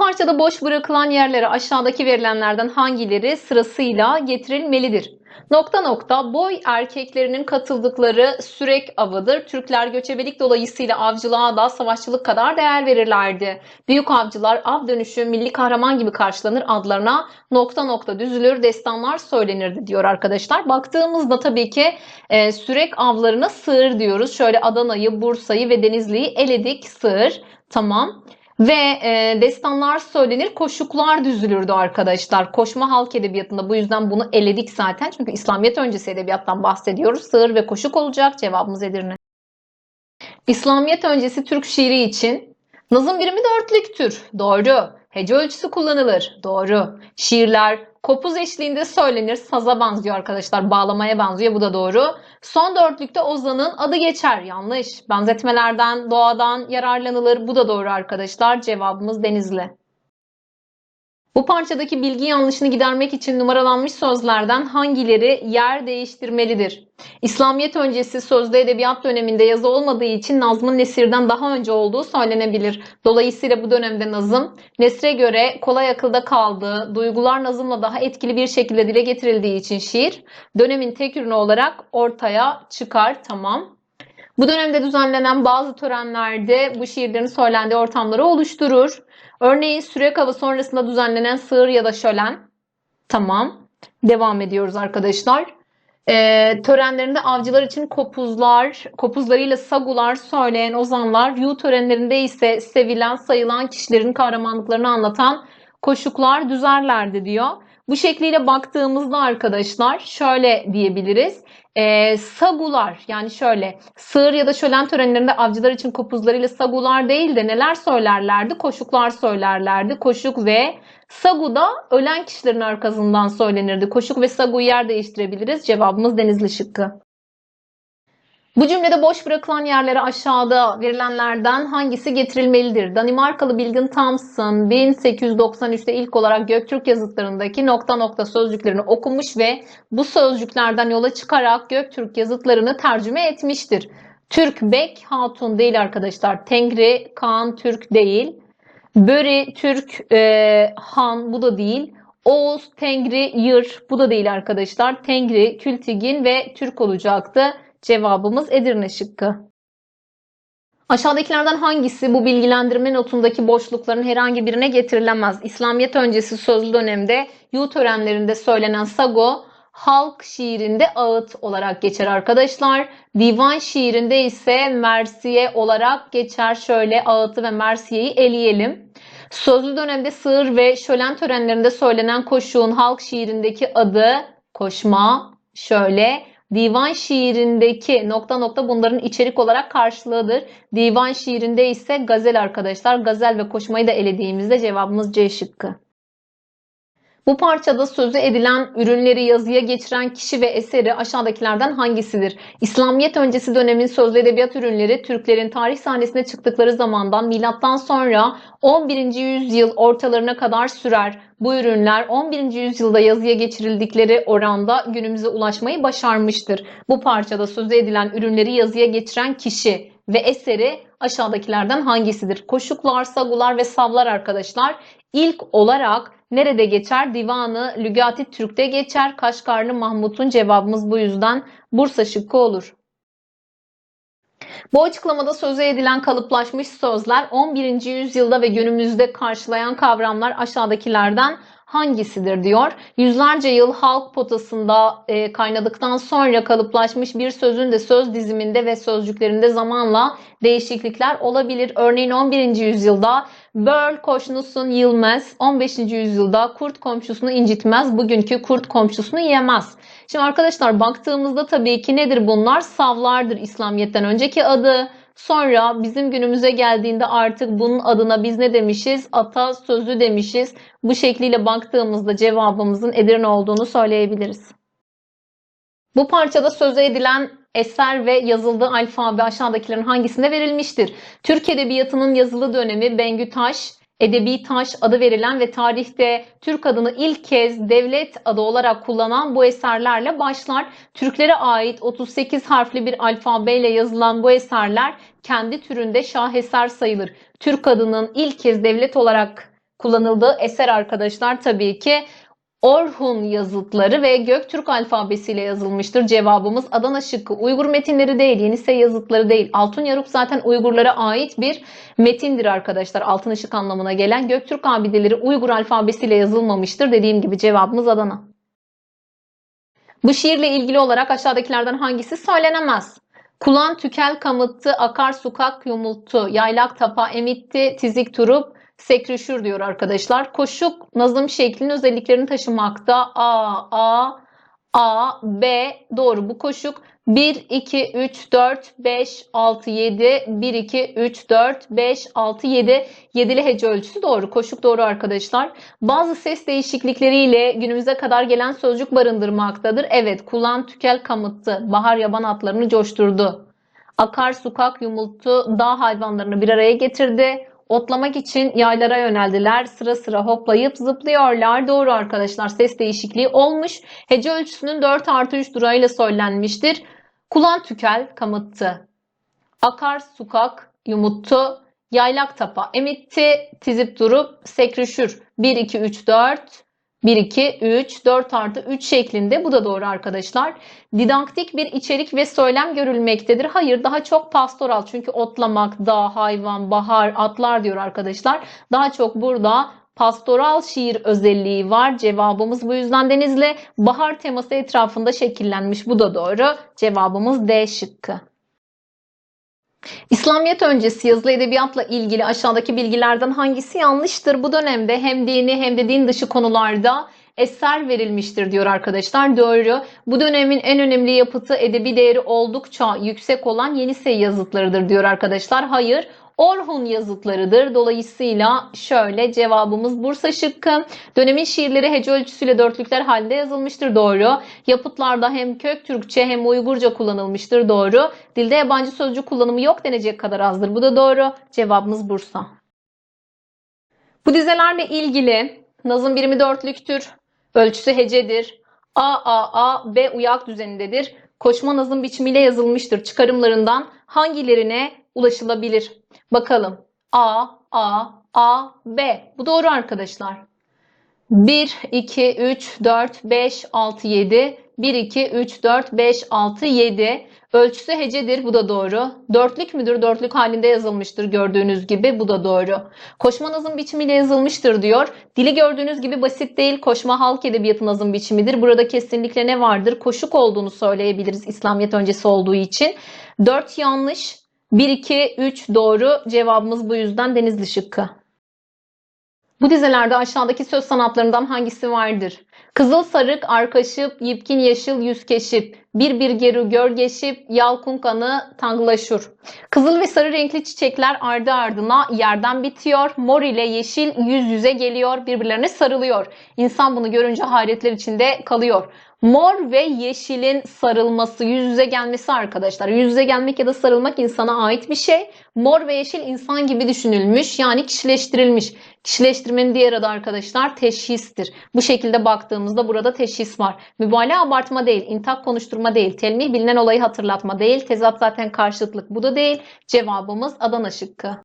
parçada boş bırakılan yerlere aşağıdaki verilenlerden hangileri sırasıyla getirilmelidir? Nokta nokta boy erkeklerinin katıldıkları sürek avıdır. Türkler göçebelik dolayısıyla avcılığa da savaşçılık kadar değer verirlerdi. Büyük avcılar av dönüşü milli kahraman gibi karşılanır adlarına nokta nokta düzülür destanlar söylenirdi diyor arkadaşlar. Baktığımızda tabii ki e, sürek avlarına sığır diyoruz. Şöyle Adana'yı, Bursa'yı ve Denizli'yi eledik sığır. Tamam. Ve e, destanlar söylenir, koşuklar düzülürdü arkadaşlar. Koşma halk edebiyatında bu yüzden bunu eledik zaten. Çünkü İslamiyet öncesi edebiyattan bahsediyoruz. Sığır ve koşuk olacak. Cevabımız Edirne. İslamiyet öncesi Türk şiiri için nazım birimi dörtlüktür. Doğru. Hece ölçüsü kullanılır. Doğru. Şiirler kopuz eşliğinde söylenir. Saza benziyor arkadaşlar. Bağlamaya benziyor. Bu da doğru. Son dörtlükte Ozan'ın adı geçer. Yanlış. Benzetmelerden, doğadan yararlanılır. Bu da doğru arkadaşlar. Cevabımız Denizli. Bu parçadaki bilgi yanlışını gidermek için numaralanmış sözlerden hangileri yer değiştirmelidir? İslamiyet öncesi sözde edebiyat döneminde yazı olmadığı için Nazm'ın Nesir'den daha önce olduğu söylenebilir. Dolayısıyla bu dönemde Nazım, Nesre göre kolay akılda kaldığı, duygular Nazım'la daha etkili bir şekilde dile getirildiği için şiir, dönemin tek ürünü olarak ortaya çıkar. Tamam. Bu dönemde düzenlenen bazı törenlerde bu şiirlerin söylendiği ortamları oluşturur. Örneğin Sürek Avı sonrasında düzenlenen sığır ya da şölen. Tamam. Devam ediyoruz arkadaşlar. Ee, törenlerinde avcılar için kopuzlar, kopuzlarıyla sagular söyleyen ozanlar, yu törenlerinde ise sevilen, sayılan kişilerin kahramanlıklarını anlatan koşuklar düzerlerdi diyor. Bu şekliyle baktığımızda arkadaşlar şöyle diyebiliriz. Ee, sagular yani şöyle sığır ya da şölen törenlerinde avcılar için kopuzlarıyla sagular değil de neler söylerlerdi? Koşuklar söylerlerdi. Koşuk ve sagu da ölen kişilerin arkasından söylenirdi. Koşuk ve saguyu yer değiştirebiliriz. Cevabımız denizli şıkkı. Bu cümlede boş bırakılan yerlere aşağıda verilenlerden hangisi getirilmelidir? Danimarkalı Bilgin Thompson 1893'te ilk olarak Göktürk yazıtlarındaki nokta nokta sözcüklerini okumuş ve bu sözcüklerden yola çıkarak Göktürk yazıtlarını tercüme etmiştir. Türk Bek Hatun değil arkadaşlar. Tengri Kaan Türk değil. Böri Türk e, Han bu da değil. Oğuz Tengri Yır bu da değil arkadaşlar. Tengri Kültigin ve Türk olacaktı. Cevabımız Edirne şıkkı. Aşağıdakilerden hangisi bu bilgilendirme notundaki boşlukların herhangi birine getirilemez? İslamiyet öncesi sözlü dönemde yu törenlerinde söylenen sago halk şiirinde ağıt olarak geçer arkadaşlar. Divan şiirinde ise mersiye olarak geçer. Şöyle ağıtı ve mersiyeyi eleyelim. Sözlü dönemde sığır ve şölen törenlerinde söylenen koşuğun halk şiirindeki adı koşma. Şöyle Divan şiirindeki nokta nokta bunların içerik olarak karşılığıdır. Divan şiirinde ise gazel arkadaşlar. Gazel ve koşmayı da elediğimizde cevabımız C şıkkı. Bu parçada sözü edilen ürünleri yazıya geçiren kişi ve eseri aşağıdakilerden hangisidir? İslamiyet öncesi dönemin sözlü edebiyat ürünleri Türklerin tarih sahnesine çıktıkları zamandan milattan sonra 11. yüzyıl ortalarına kadar sürer. Bu ürünler 11. yüzyılda yazıya geçirildikleri oranda günümüze ulaşmayı başarmıştır. Bu parçada sözü edilen ürünleri yazıya geçiren kişi ve eseri aşağıdakilerden hangisidir? Koşuklar, sagular ve savlar arkadaşlar. İlk olarak nerede geçer? Divanı Lügati Türk'te geçer. Kaşgarlı Mahmut'un cevabımız bu yüzden Bursa şıkkı olur. Bu açıklamada sözü edilen kalıplaşmış sözler 11. yüzyılda ve günümüzde karşılayan kavramlar aşağıdakilerden hangisidir diyor. Yüzlerce yıl halk potasında e, kaynadıktan sonra kalıplaşmış bir sözün de söz diziminde ve sözcüklerinde zamanla değişiklikler olabilir. Örneğin 11. yüzyılda böl koşnusun yılmaz, 15. yüzyılda kurt komşusunu incitmez, bugünkü kurt komşusunu yemez. Şimdi arkadaşlar baktığımızda tabii ki nedir bunlar? Savlardır İslamiyet'ten önceki adı. Sonra bizim günümüze geldiğinde artık bunun adına biz ne demişiz? Ata sözü demişiz. Bu şekliyle baktığımızda cevabımızın Edirne olduğunu söyleyebiliriz. Bu parçada söze edilen eser ve yazıldığı alfabe aşağıdakilerin hangisinde verilmiştir? Türk Edebiyatı'nın yazılı dönemi Bengü Taş, Edebi Taş adı verilen ve tarihte Türk adını ilk kez devlet adı olarak kullanan bu eserlerle başlar. Türklere ait 38 harfli bir alfabeyle yazılan bu eserler kendi türünde şaheser sayılır. Türk adının ilk kez devlet olarak kullanıldığı eser arkadaşlar tabii ki Orhun yazıtları ve Göktürk alfabesiyle yazılmıştır. Cevabımız Adana şıkkı. Uygur metinleri değil, Yenisey yazıtları değil. Altın Yaruk zaten Uygurlara ait bir metindir arkadaşlar. Altın ışık anlamına gelen Göktürk abideleri Uygur alfabesiyle yazılmamıştır. Dediğim gibi cevabımız Adana. Bu şiirle ilgili olarak aşağıdakilerden hangisi söylenemez? Kulan tükel kamıttı, akar sukak yumulttu, yaylak tapa emitti, tizik turup sekrüşür diyor arkadaşlar. Koşuk nazım şeklinin özelliklerini taşımakta. A, A, A, B doğru bu koşuk. 1, 2, 3, 4, 5, 6, 7, 1, 2, 3, 4, 5, 6, 7. Yedili hece ölçüsü doğru. Koşuk doğru arkadaşlar. Bazı ses değişiklikleriyle günümüze kadar gelen sözcük barındırmaktadır. Evet, kullan tükel kamıttı. Bahar yaban atlarını coşturdu. Akar sukak yumulttu. Dağ hayvanlarını bir araya getirdi. Otlamak için yaylara yöneldiler. Sıra sıra hoplayıp zıplıyorlar. Doğru arkadaşlar ses değişikliği olmuş. Hece ölçüsünün 4 artı 3 durağıyla söylenmiştir. Kulan tükel kamıttı. Akar sukak yumuttu. Yaylak tapa emitti. Tizip durup sekrüşür. 1, 2, 3, 4. 1, 2, 3, 4 artı 3 şeklinde. Bu da doğru arkadaşlar. Didaktik bir içerik ve söylem görülmektedir. Hayır daha çok pastoral. Çünkü otlamak, dağ, hayvan, bahar, atlar diyor arkadaşlar. Daha çok burada pastoral şiir özelliği var. Cevabımız bu yüzden Denizli. Bahar teması etrafında şekillenmiş. Bu da doğru. Cevabımız D şıkkı. İslamiyet öncesi yazılı edebiyatla ilgili aşağıdaki bilgilerden hangisi yanlıştır? Bu dönemde hem dini hem de din dışı konularda eser verilmiştir diyor arkadaşlar. Doğru. Bu dönemin en önemli yapıtı edebi değeri oldukça yüksek olan Yenisey yazıtlarıdır diyor arkadaşlar. Hayır. Orhun yazıtlarıdır. Dolayısıyla şöyle cevabımız Bursa şıkkı. Dönemin şiirleri hece ölçüsüyle dörtlükler halinde yazılmıştır. Doğru. Yapıtlarda hem kök Türkçe hem Uygurca kullanılmıştır. Doğru. Dilde yabancı sözcük kullanımı yok denecek kadar azdır. Bu da doğru. Cevabımız Bursa. Bu dizelerle ilgili nazım birimi dörtlüktür. Ölçüsü hecedir. A, A, A, B uyak düzenindedir. Koşma nazım biçimiyle yazılmıştır. Çıkarımlarından hangilerine ulaşılabilir? Bakalım. A, A, A, B. Bu doğru arkadaşlar. 1, 2, 3, 4, 5, 6, 7. 1, 2, 3, 4, 5, 6, 7. Ölçüsü hecedir. Bu da doğru. Dörtlük müdür? Dörtlük halinde yazılmıştır gördüğünüz gibi. Bu da doğru. Koşma nazım biçimiyle yazılmıştır diyor. Dili gördüğünüz gibi basit değil. Koşma halk edebiyatı nazım biçimidir. Burada kesinlikle ne vardır? Koşuk olduğunu söyleyebiliriz İslamiyet öncesi olduğu için. 4 yanlış. 1, 2, 3 doğru. Cevabımız bu yüzden Denizli şıkkı. Bu dizelerde aşağıdaki söz sanatlarından hangisi vardır? Kızıl sarık, arkaşıp, yipkin yeşil, yüz keşip, bir bir geru görgeşip, yalkun kanı tanglaşur. Kızıl ve sarı renkli çiçekler ardı ardına yerden bitiyor. Mor ile yeşil yüz yüze geliyor, birbirlerine sarılıyor. İnsan bunu görünce hayretler içinde kalıyor. Mor ve yeşilin sarılması, yüz yüze gelmesi arkadaşlar. Yüz yüze gelmek ya da sarılmak insana ait bir şey. Mor ve yeşil insan gibi düşünülmüş yani kişileştirilmiş. Kişileştirmenin diğer adı arkadaşlar teşhistir. Bu şekilde baktığımızda burada teşhis var. Mübalağa abartma değil, intak konuşturma değil, telmih bilinen olayı hatırlatma değil, tezat zaten karşıtlık bu da değil. Cevabımız Adana şıkkı.